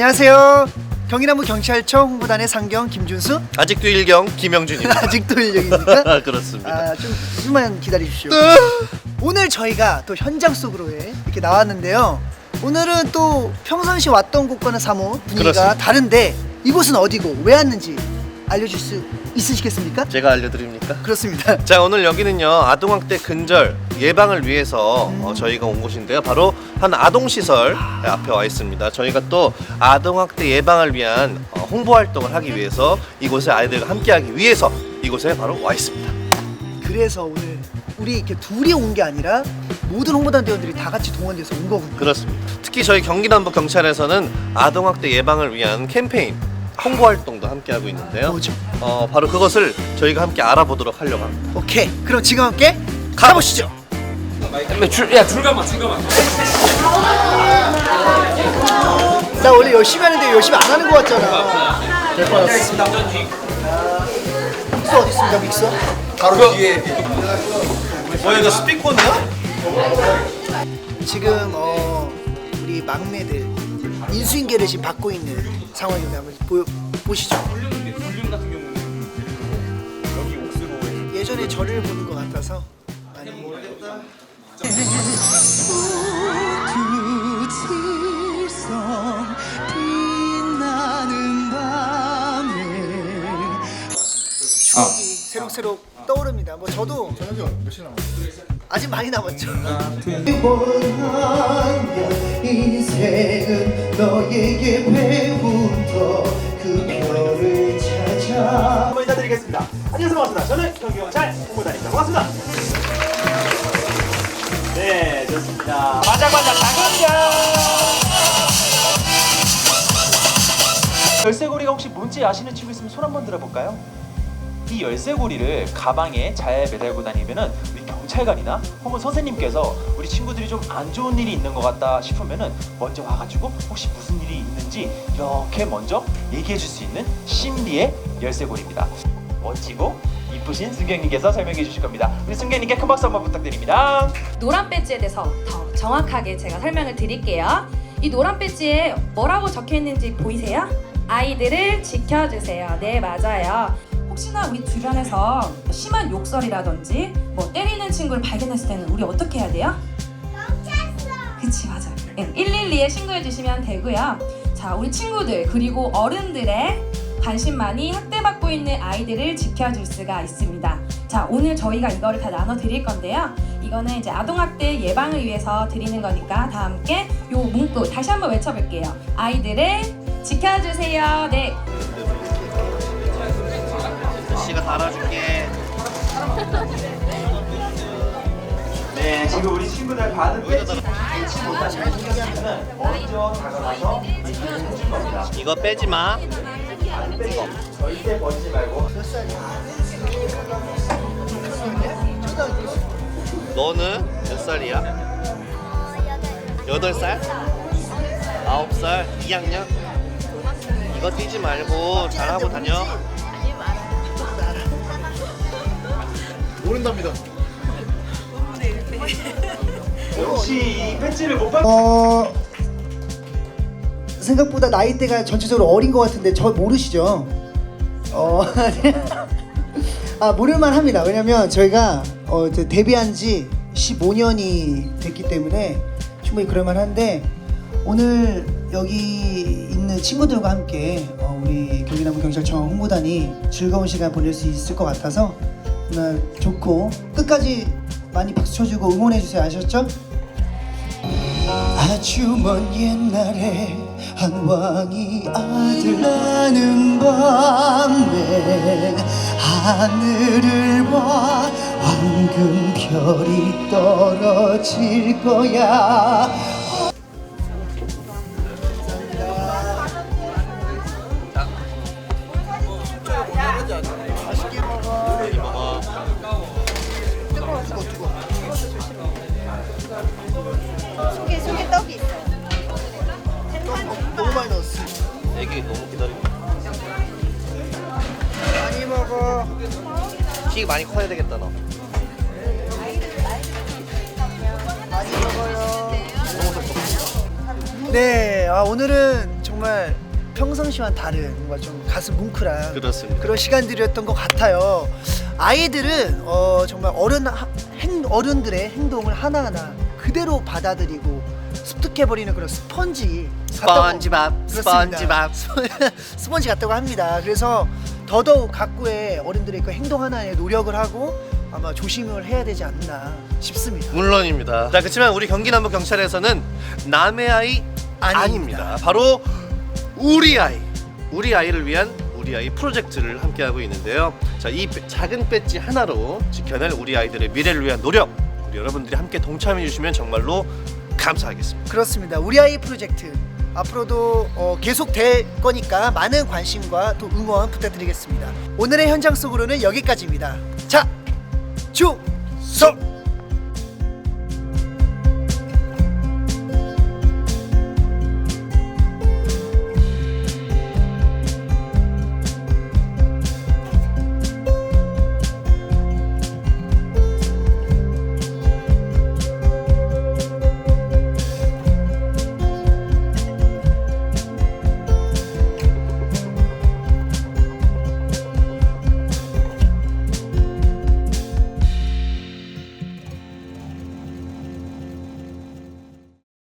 안녕하세요. 경기남부 경찰청 홍보단의 상경 김준수. 아직도 일경 김영준입니다. 아직도 일령입니까? 그렇습니다. 아, 좀 조금만 기다리십시오. 네. 오늘 저희가 또 현장 속으로 이렇게 나왔는데요. 오늘은 또 평상시 왔던 곳과는 사뭇 분위기가 그렇습니다. 다른데 이곳은 어디고 왜 왔는지 알려줄 수 있으시겠습니까? 제가 알려드립니까? 그렇습니다. 자 오늘 여기는요 아동학대 근절 예방을 위해서 어, 저희가 온 곳인데요 바로 한 아동시설 앞에 와 있습니다 저희가 또 아동학대 예방을 위한 어, 홍보 활동을 하기 위해서 이곳에 아이들과 함께하기 위해서 이곳에 바로 와 있습니다 그래서 오늘 우리 이렇게 둘이 온 게 아니라 모든 홍보단 대원들이 다 같이 동원돼서 온 거군요. 그렇습니다 특히 저희 경기남부 경찰에서는 아동학대 예방을 위한 캠페인 홍보 활동도 함께 하고 있는데요 뭐죠? 어, 바로 그것을 저희가 함께 알아보도록 하려고 합니다 오케이. 그럼 지금 함께 가보시죠. 근데 줄, 야 줄가마 줄가마 나 원래 열심히 하는데 열심히 안 하는 거 같잖아. 될것 같습니다. 믹서 어디 있습니다, 믹서? 바로 뒤에 어 이거 스피커인가? 지금 어, 우리 막내들 인수인계를 지금 받고 있는 상황인데 한번 보, 보시죠. 예전에 저를 보는 것 같아서 많이 추억 이 새록새록 떠오릅니다. 뭐 저도 아직 많이 남았죠. 인생은 너에게 배운 더 그 별을 찾아 한번 인사드리겠습니다. 안녕하세요 반갑습니다. 저는 경기경찰 홍보단입니다. 반갑습니다. 네 좋습니다. 반짝반짝 장갑장. 열쇠고리가 혹시 뭔지 아시는 친구 있으면 손 한번 들어볼까요? 이 열쇠고리를 가방에 잘 매달고 다니면은 우리 경찰관이나 혹은 선생님께서 우리 친구들이 좀 안 좋은 일이 있는 것 같다 싶으면은 먼저 와가지고 혹시 무슨 일이 있는지 이렇게 먼저 얘기해 줄 수 있는 신비의 열쇠고리입니다. 멋지고 이쁘신 승경님께서 설명해 주실 겁니다. 우리 승경님께 큰 박수 한번 부탁드립니다. 노란 배지에 대해서 더 정확하게 제가 설명을 드릴게요. 이 노란 배지에 뭐라고 적혀 있는지 보이세요? 아이들을 지켜주세요. 네, 맞아요. 혹시나 우리 주변에서 심한 욕설이라든지 뭐 때리는 친구를 발견했을 때는 우리 어떻게 해야 돼요? 그치 맞아. 요 112에 신고해 주시면 되고요. 자, 우리 친구들 그리고 어른들의 관심 많이 학 대받고 있는 아이들을 지켜줄 수가 있습니다. 자, 오늘 저희가 이거를 다 나눠 드릴 건데요. 이거는 이제 아동학대 예방을 위해서 드리는 거니까 다 함께 요 문구 다시 한번 외쳐볼게요. 아이들을 지켜주세요. 네, 씨가 달아줄게 네 지금 우리 친구들 받은 배지 잊지 못한 친구들은 먼저 다가가서 해줄 겁니다. 이거 빼지 마 절대 버리지 말고 너는 몇 살이야? 여덟 살? 아홉 살? 2학년? 이거 뛰지 말고 잘하고 다녀. 혹시 이 배지를 못 받... 어 생각보다 나이대가 전체적으로 어린 것 같은데 저 모르시죠? 어, 아 모를만 합니다. 왜냐면 저희가 어, 데뷔한 지 15년이 됐기 때문에 충분히 그럴만한데 오늘 여기 있는 친구들과 함께 어, 우리 경기남부 경찰청 홍보단이 즐거운 시간 보낼 수 있을 것 같아서 정말 좋고 끝까지 많이 박수 쳐주고 응원해 주세요. 아셨죠? 아주 먼 옛날에 한 왕이 아들 나는 밤에 하늘을 봐 황금 별이 떨어질 거야. 속에 속에 떡이 있어. 너무 많이 넣었어 애기 너무 기다리고. 많이 먹어 키 많이 커야 되겠다 너. 네, 아, 오늘은 정말 평상시와는 다른 뭔가 좀 가슴 뭉클한 그렇습니다. 그런 시간들이었던 것 같아요. 아이들은 어, 정말 어른 하- 행, 어른들의 행동을 하나하나 그대로 받아들이고 습득해버리는 그런 스펀지 스펀지밥, 그렇습니다. 스펀지 같다고 합니다. 그래서 더더욱 각고의 어른들의 그 행동 하나에 노력을 하고 아마 조심을 해야 되지 않나 싶습니다. 물론입니다. 자, 그렇지만 우리 경기 남부 경찰에서는 남의 아이 아닙니다. 아닙니다. 바로 우리 아이, 우리 아이를 위한 우리 아이 프로젝트를 함께 하고 있는데요. 자, 이 배- 작은 배지 하나로 지켜낼 우리 아이들의 미래를 위한 노력, 우리 여러분들이 함께 동참해 주시면 정말로 감사하겠습니다. 그렇습니다. 우리 아이 프로젝트 앞으로도 어, 계속 될 거니까 많은 관심과 또 응원 부탁드리겠습니다. 오늘의 현장 속으로는 여기까지입니다. 자, 주석